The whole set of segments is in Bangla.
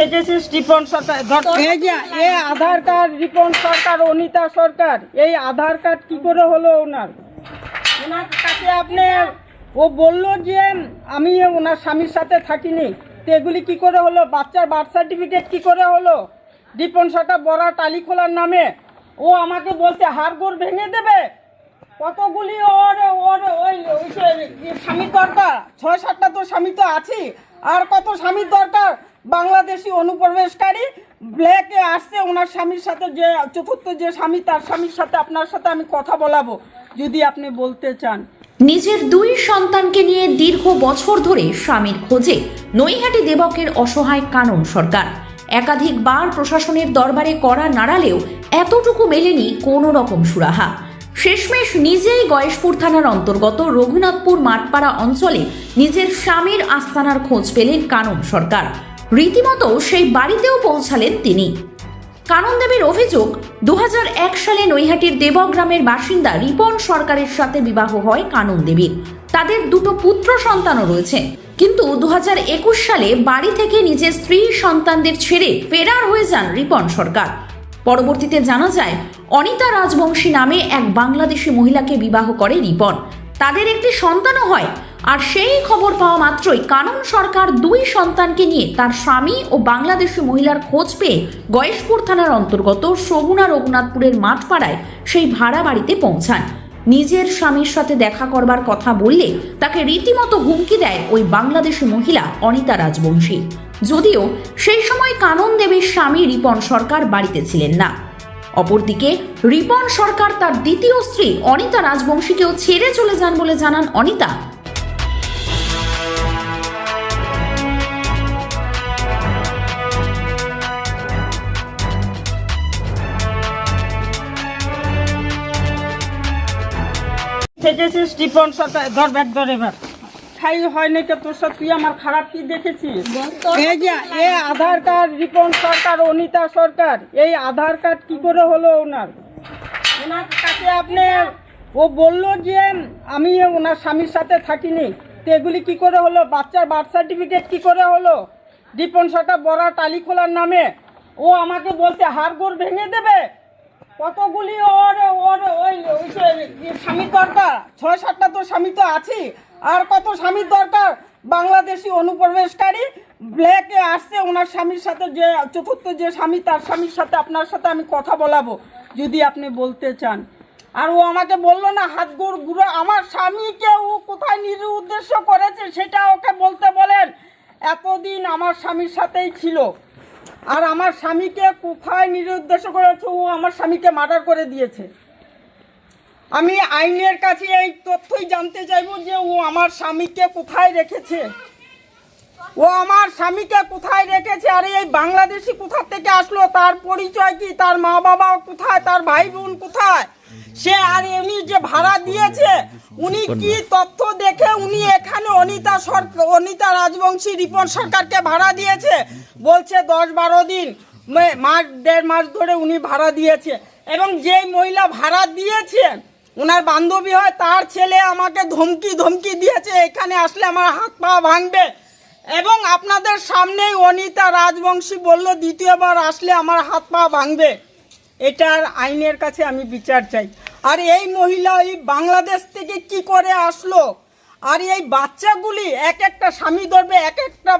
থেকেছিস রিপন সরকার এই যে এ আধার কার্ড রিপন সরকার, অনিতা সরকার, এই আধার কার্ড কি করে হলো ওনার? ওনার কাছে আপনি, ও বলল যে, আমি ওনার স্বামীর সাথে থাকিনি। তো এগুলি কি করে হলো? বাচ্চার বার্থ সার্টিফিকেট কি করে হলো? রিপন সরকার বড়া টালি খোলার নামে, ও আমাকে বলছে হাড়গোড় ভেঙে দেবে? কতগুলি ওর ওর ওই স্বামীর দরকার, ছয় সাতটা তো স্বামী তো আছি আর কত স্বামীর দরকার? বাংলাদেশি অনুপ্রবেশকারী ব্ল্যাকে আসছে, ওনার স্বামীর সাথে যে, চতুর্থ যে স্বামী, তার স্বামীর সাথে আপনার সাথে আমি কথা বলাবো, যদি আপনি বলতে চান। নিজের দুই সন্তানকে নিয়ে দীর্ঘ বছর ধরে স্বামীর খোঁজে নৈহাটি দেবকের অসহায় কানন সরকার। একাধিকবার প্রশাসনের দরবারে করা নাড়ালেও এতটুকু মেলেনি কোনো রকম সুরাহা। শেষমেশ নিজেই গয়েশপুর থানার অন্তর্গত রঘুনাথপুর মাঠপাড়া অঞ্চলে নিজের স্বামীর আস্তানার খোঁজ পেলেন কানন সরকার। রীতিমতো সেই বাড়িতেও পৌঁছালেন তিনি। কানন দেবের অভিযোগ, দুহাজার এক সালে নৈহাটির দেবগ্রামের বাসিন্দা রিপন সরকারের সাথে বিবাহ হয় কানন দেবীর তাদের দুটো পুত্র সন্তানও রয়েছে। কিন্তু দু হাজার একুশ সালে বাড়ি থেকে নিজের স্ত্রী সন্তানদের ছেড়ে ফেরার হয়ে যান রিপন সরকার। পরবর্তীতে জানা যায়, অনিতা রাজবংশী নামে এক বাংলাদেশি মহিলাকে বিবাহ করে রিপন। তাদের একটি সন্তানও হয়। আর সেই খবর পাওয়া মাত্রই কানন সরকার দুই সন্তানকে নিয়ে তার স্বামী ও বাংলাদেশি মহিলার খোঁজ পেয়ে গয়েশপুর থানার অন্তর্গত সগুনা রঘুনাথপুরের মাঠপাড়ায় সেই ভাড়া বাড়িতে পৌঁছান। নিজের স্বামীর সাথে দেখা করবার কথা বললে তাকে রীতিমতো হুমকি দেয় ওই বাংলাদেশি মহিলা অনিতা রাজবংশী। যদিও সেই সময় কানন দেবের স্বামী রিপন সরকার বাড়িতে ছিলেন না। অপরদিকে রিপন সরকার তার দ্বিতীয় স্ত্রী অনিতা রাজবংশীকেও ছেড়ে চলে যান বলে জানান অনিতা। থেকেছিস রিপন সরকার ধর ব্যাগ ধর এবার। খাই হয় নাকি তোর সাথে তুই আমার খারাপ কি দেখেছিস? এই যে এ আধার কার্ড রিপন সরকার অনিতা সরকার এই আধার কার্ড কি করে হলো ওনার? ওনার কাছে আপনি ও বলল যে আমি ওনার স্বামীর সাথে থাকিনি। তো এগুলি কি করে হলো? বাচ্চার বার্থ সার্টিফিকেট কি করে হলো? রিপন সরকার বড়া টালি খোলার নামে ও আমাকে বলছে হাড়গোড় ভেঙে দেবে? কতগুলি ওর ওর ওই ওই স্বামীর দরকার? ছয় সাতটা তো স্বামী তো আছি। আর কত স্বামীর দরকার? বাংলাদেশি অনুপ্রবেশকারী ব্ল্যাকে আসছে, ওনার স্বামীর সাথে যে, চতুর্থ যে স্বামী, তার স্বামীর সাথে আপনার সাথে আমি কথা বলাবো, যদি আপনি বলতে চান। আর ও আমাকে বলল না, হাত গোড় গুঁড়ো আমার স্বামীকে ও কোথায় নিজ উদ্দেশ্য করেছে, সেটা ওকে বলতে বলেন। এতদিন আমার স্বামীর সাথেই ছিল। আর আমার স্বামীকে কোথায় নিরুদ্দেশ্য করেছে, ও আমার স্বামীকে মার্ডার করে দিয়েছে। আমি আইনের কাছে এই তথ্যই জানতে চাইব যে ও আমার স্বামীকে কোথায় রেখেছে। ও আমার স্বামীকে কোথায় রেখেছে? আর এই বাংলাদেশি কোথা থেকে আসলো? তার পরিচয় কি? তার মা বাবা কোথায়? তার ভাই বোন কোথায়? সে আর উনি যে ভাড়া দিয়েছে, উনি কি তথ্য দেখে উনি এখানে অনিতা সরকার অনিতা রাজবংশী রিপন সরকারকে ভাড়া দিয়েছে? বলছে দশ বারো দিন মাস, দেড় মাস ধরে উনি ভাড়া দিয়েছে। এবং যেই মহিলা ভাড়া দিয়েছে ওনার বান্ধবী হয়, তার ছেলে আমাকে ধমকি ধমকি দিয়েছে, এখানে আসলে আমার হাত পা ভাঙবে। এবং আপনাদের সামনেই অনিতা রাজবংশী বলল, দ্বিতীয়বার আসলে আমার হাত পা ভাঙবে। এটার আইনের কাছে আমি বিচার চাই। আর এই মহিলা এই বাংলাদেশ থেকে কি করে আসলো? আর এই বাচ্চাগুলি এক একটা স্বামী ধরবে এক একটা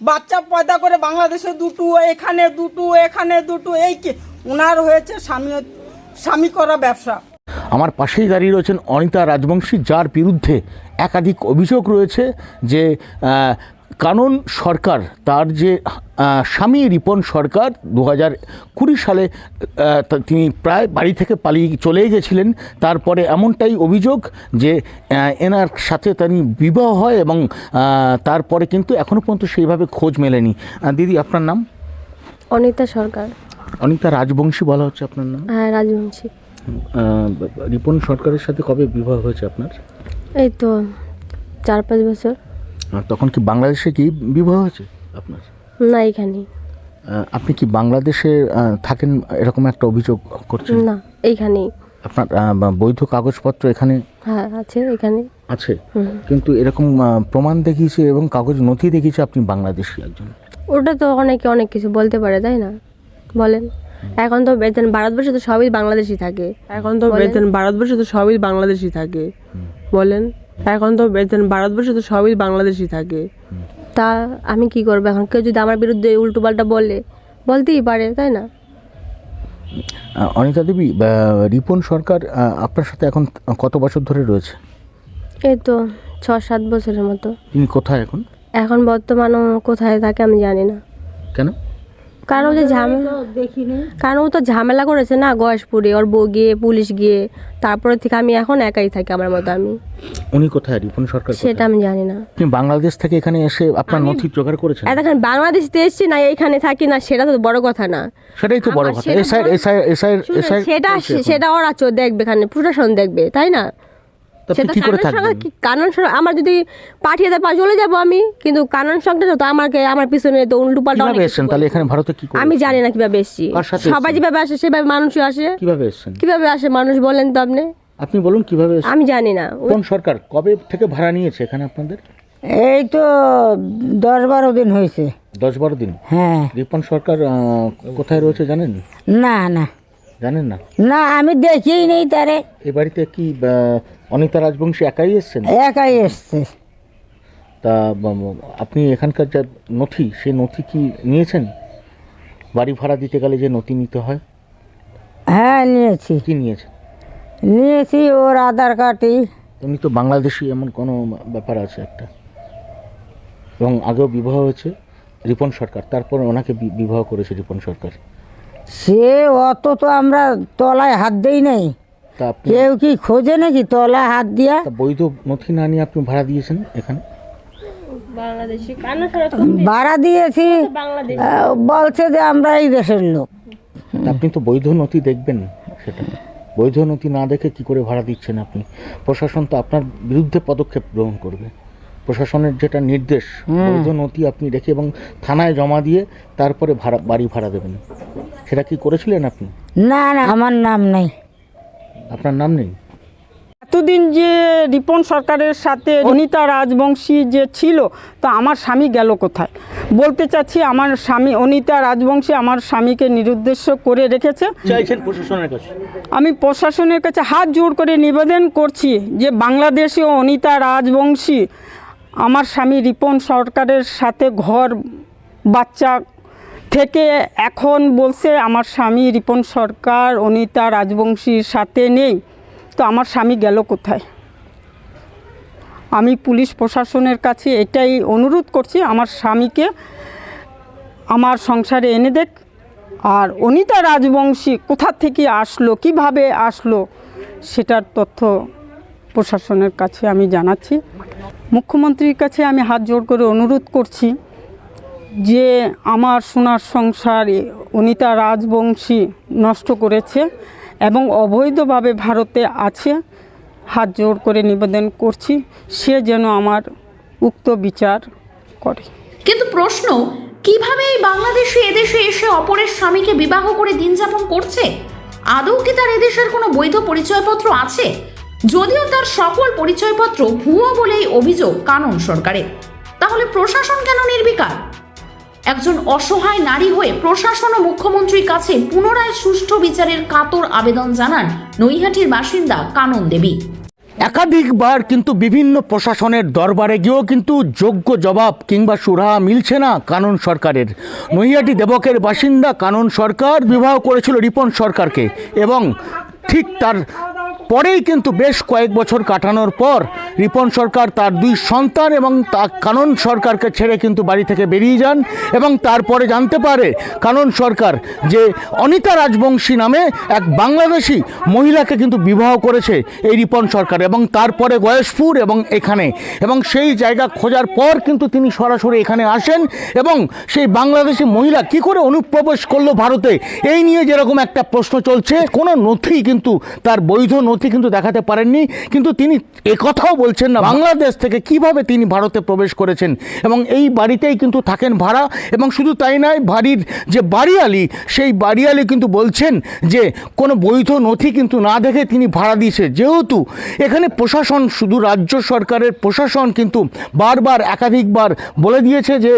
বাচ্চা পয়দা করে বাংলাদেশে দুটো, এখানে দুটো এখানে দুটো, এই কি? ওনার হয়েছে স্বামী স্বামী করা ব্যবসা। আমার পাশেই দাঁড়িয়ে রয়েছেন অনিতা রাজবংশী, যার বিরুদ্ধে একাধিক অভিযোগ রয়েছে যে কানন সরকার তার যে স্বামী রিপন সরকার দু হাজার কুড়ি সালে তিনি প্রায় বাড়ি থেকে পালিয়ে চলে গেছিলেন। তারপরে এমনটাই অভিযোগ যে এনার সাথে তিনি বিবাহ হয় এবং তারপরে কিন্তু এখনও পর্যন্ত সেইভাবে খোঁজ মেলেনি। দিদি আপনার নাম? অনিতা সরকার। অনিতা রাজবংশী বলা হচ্ছে আপনার নাম? হ্যাঁ রাজবংশী। রিপন সরকারের সাথে কবে বিবাহ হয়েছে আপনার? এই তো চার পাঁচ বছর। আর তখন কি বাংলাদেশে কি বিবাহ হয়েছে আপনার? না এখানেই আহ, আপনি কি বাংলাদেশে থাকেন এরকম একটা অভিযোগ করছেন? না এইখানেই। আপনার বৈধ কাগজপত্র এখানে? হ্যাঁ আছে এখানে। আছে? কিন্তু এরকম প্রমাণ দেখিয়েছে এবং কাগজ নথি দেখিয়েছে আপনি বাংলাদেশি একজন। ওটা তো অনেকে অনেক কিছু বলতে পারে তাই না? বলেন। এখন তো বেতন ভারতবর্ষে তো সবই বাংলাদেশি থাকে। এখন তো। বেতন ভারতবর্ষে তো সবই বাংলাদেশি থাকে। বলেন এখন তো বেতন ভারতবর্ষে তো সবই বাংলাদেশি থাকে। তা আমি কি করব এখন? কেউ যদি আমার বিরুদ্ধে উল্টো পাল্টা বলে বলতেই পারে তাই না? অনিতা দেবী রিপন সরকার আপনার সাথে এখন কত বছর ধরে রয়েছে? এই তো ছ সাত বছরের মতো। তিনি কোথায় এখন? এখন বর্তমানে কোথায় থাকে আমি জানি না। কেন? কারণ ও যে ঝামেলা কারণ ও তো ঝামেলা করেছে না গয়েশপুরে ওর বউ গিয়ে পুলিশ গিয়ে তারপরে থেকে আমি এখন একাই থাকি আমার মতো আমি। উনি কোথায় রিপন সরকার সেটা আমি জানি না। আপনি বাংলাদেশ থেকে এখানে এসে আপনার নথি জোগাড় করেছেন? এতক্ষণ বাংলাদেশতে এসছি না এইখানে থাকি না সেটা তো বড় কথা না। সেটাই তো বড় কথা। সেটা এসআই এসআই এসআই সেটা সেটা ওরা চো দেখবে এখানে প্রশাসন দেখবে তাই না? সেটা কি করে কানুন সঙ্গে আমার যদি পাঠিয়ে দেয় পা চলে যাব আমি। কিন্তু কানুন সঙ্গে তো আমাকে আমার পিছনে তো উল্টো পাল্টা অনেক এসেছেন তাহলে এখানে ভারতে কি আমি জানি না কীভাবে এসছি। সবাই যেভাবে আসে সেভাবে মানুষই আসে। কীভাবে এসেছেন? কীভাবে আসে মানুষ বলেন তো আপনি? আপনি বলুন কীভাবে আমি জানি না। কোন সরকার? কবে থেকে ভাড়া নিয়েছে এখানে আপনাদের? এই তো দশ বারো দিন হয়েছে। দশ বারো দিন? হ্যাঁ। রিপন সরকার কোথায় রয়েছে জানেন? না না। জানেন না? না আমি দেখিই নেই তারে। এই বাড়িতে কি অনিতা রাজবংশী একাই এসছেন? একাই এসছে। তা আপনি এখানকার যা নথি সেই নথি কি নিয়েছেন? বাড়ি ভাড়া দিতে গেলে যে নথি নিতে হয়? হ্যাঁ নিয়েছি। কি নিয়েছেন? নিয়েছি ওর আধার কার্ডই উনি তো বাংলাদেশি এমন কোনো ব্যাপার আছে একটা। এবং আগেও বিবাহ হয়েছে রিপন সরকার তারপর ওনাকে বিবাহ করেছে রিপন সরকার। সে অত তো আমরা তলায় হাত দেই নাই। তা আপনি কেউ কি খোঁজে নাকি তলায় হাত দিয়া? তা বৈধ নথি না নিয়ে আপনি ভাড়া দিয়েছেন এখানে? বাংলাদেশি কানুন ছাড়া ভাড়া দিয়েছি বাংলাদেশ। আহ, বলছে যে আমরা এই দেশের লোক। তা আপনি তো বৈধ নথি দেখবেন সেটা। বৈধ নথি না দেখে কি করে ভাড়া দিচ্ছেন আপনি? প্রশাসন তো আপনার বিরুদ্ধে পদক্ষেপ গ্রহণ করবে। প্রশাসনের যেটা নির্দেশ বৈধ নথি আপনি রেখে এবং থানায় জমা দিয়ে তারপরে ভাড়া বাড়ি ভাড়া দেবেন। সেটা কি করেছিলেন আপনি? না না আমার নাম নেই। আপনার নাম নেই? এতদিন যে রিপন সরকারের সাথে অনিতা রাজবংশী যে ছিল তো আমার স্বামী গেল কোথায়? বলতে চাচ্ছি আমার স্বামী অনিতা রাজবংশী আমার স্বামীকে নিরুদ্দেশ্য করে রেখেছে। প্রশাসনের কাছে? আমি প্রশাসনের কাছে হাত জোর করে নিবেদন করছি যে বাংলাদেশি অনিতা রাজবংশী আমার স্বামী রিপন সরকারের সাথে ঘর, বাচ্চা থেকে এখন বলছে আমার স্বামী রিপন সরকার অনিতা রাজবংশীর সাথে নেই। তো আমার স্বামী গেল কোথায়? আমি পুলিশ প্রশাসনের কাছে এটাই অনুরোধ করছি, আমার স্বামীকে আমার সংসারে এনে দেখ। আর অনিতা রাজবংশী, কোথা থেকে আসলো, কীভাবে আসলো, সেটার তথ্য প্রশাসনের কাছে আমি জানাচ্ছি। মুখ্যমন্ত্রীর কাছে আমি হাত জোর করে অনুরোধ করছি যে আমার সোনার সংসার অনিতা রাজবংশী নষ্ট করেছে এবং অবৈধভাবে ভারতে আছে, হাত জোর করে নিবেদন করছি, সে যেন আমার উক্ত বিচার করে। কিন্তু প্রশ্ন, কীভাবে এই বাংলাদেশি এদেশে এসে অপরের স্বামীকে বিবাহ করে দিন যাপন করছে? আদৌ কি তার এদেশের কোনো বৈধ পরিচয়পত্র আছে? যদিও তার সকল পরিচয়পত্র ভুয়ো বলেই অভিযোগ কানন সরকারের তাহলে প্রশাসন কেন নির্বিকার? একজন অসহায় নারী হয়ে প্রশাসন ও মুখ্যমন্ত্রীর কাছে পুনরায় সুষ্ঠু বিচারের কাতর আবেদন জানান নৈহাটির বাসিন্দা কানন দেবী। একাধিকবার কিন্তু বিভিন্ন প্রশাসনের দরবারে গিয়েও কিন্তু যোগ্য জবাব কিংবা সুরাহা মিলছে না কানন সরকারের। নৈহাটি দেবকের বাসিন্দা কানন সরকার বিবাহ করেছিল রিপন সরকারকে এবং ঠিক তার পরেই কিন্তু বেশ কয়েক বছর কাটানোর পর রিপন সরকার তার দুই সন্তান এবং তা কানন সরকারকে ছেড়ে কিন্তু বাড়ি থেকে বেরিয়ে যান এবং তারপরে জানতে পারে কানন সরকার যে অনিতা রাজবংশী নামে এক বাংলাদেশি মহিলাকে কিন্তু বিবাহ করেছে এই রিপন সরকার এবং তারপরে গয়েশপুর এবং এখানে। এবং সেই জায়গা খোঁজার পর কিন্তু তিনি সরাসরি এখানে আসেন এবং সেই বাংলাদেশি মহিলা কি করে অনুপ্রবেশ করল ভারতে? এই নিয়ে যেরকম একটা প্রশ্ন চলছে, কোনো নথি কিন্তু তার বৈধ নথি নথি কিন্তু দেখাতে পারেননি, কিন্তু তিনি একথাও বলছেন না, বাংলাদেশ থেকে কীভাবে তিনি ভারতে প্রবেশ করেছেন। এবং এই বাড়িতেই কিন্তু থাকেন ভাড়া, এবং শুধু তাই নয়, বাড়ির যে বাড়িয়ালি, সেই বাড়িয়ালি কিন্তু বলছেন যে কোনো বৈধ নথি কিন্তু না দেখে তিনি ভাড়া দিয়েছে। যেহেতু এখানে প্রশাসন, শুধু রাজ্য সরকারের প্রশাসন কিন্তু বারবার, একাধিকবার বলে দিয়েছে যে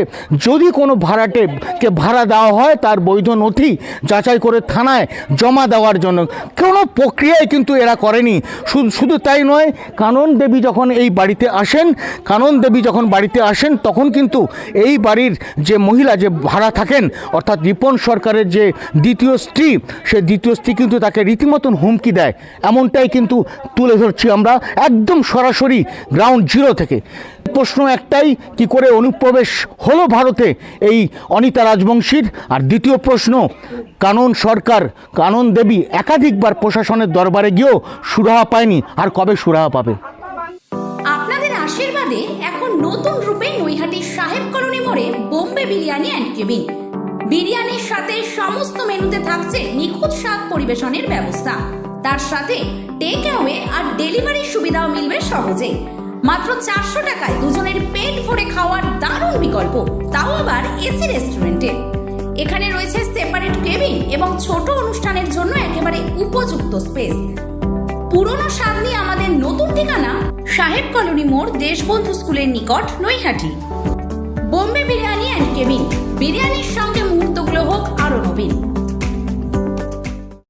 যদি কোনো ভাড়াটেকে ভাড়া দেওয়া হয়, তার বৈধ নথি যাচাই করে থানায় জমা দেওয়ার জন্য। কোনো প্রক্রিয়ায় কিন্তু এরা করেনি। শুধু তাই নয়, কানন দেবী যখন এই বাড়িতে আসেন, কানন দেবী যখন বাড়িতে আসেন, তখন কিন্তু এই বাড়ির যে মহিলা, যে ভাড়া থাকেন, অর্থাৎ রিপন সরকারের যে দ্বিতীয় স্ত্রী, সে দ্বিতীয় স্ত্রী কিন্তু তাকে রীতিমতন হুমকি দেয়। এমনটাই কিন্তু তুলে ধরছি আমরা একদম সরাসরি গ্রাউন্ড জিরো থেকে। প্রশ্ন একটাই, কি করে অনুপ্রবেশ হলো ভারতে? এই অনিতা রাজবংশীর। আর দ্বিতীয় প্রশ্ন, কানন সরকার, কানন দেবী একাধিকবার প্রশাসনের দরবারে গিয়েও সুরাহা পায়নি। আর কবে সুরাহা পাবে? আপনাদের আশীর্বাদে এখন নতুন রূপে নৈহাটির সাহেব কলোনি মোড়ে বোম্বে বিরিয়ানি অ্যান্ড কেবিন বিরিয়ানির সাথে সমস্ত মেনুতে থাকছে নিখুঁত স্বাদ পরিবেশনের ব্যবস্থা। তার সাথে টেক অ্যাওয়ে আর ডেলিভারির সুবিধাও মিলবে সহজে মাত্র চারশো টাকায় দুজনের পেট ভরে খাওয়ার দারুণ বিকল্প, তাও আবার এসি রেস্টুরেন্টে। এখানে রয়েছে সেপারেট কেবিন এবং ছোট অনুষ্ঠানের জন্য একেবারে উপযুক্ত স্পেস পুরনো স্বাদ নিয়ে আমাদের নতুন ঠিকানা সাহেব কলোনি মোড় দেশবন্ধু স্কুলের নিকট নৈহাটি। বোম্বে বিরিয়ানি অ্যান্ড কেবিন বিরিয়ানির সঙ্গে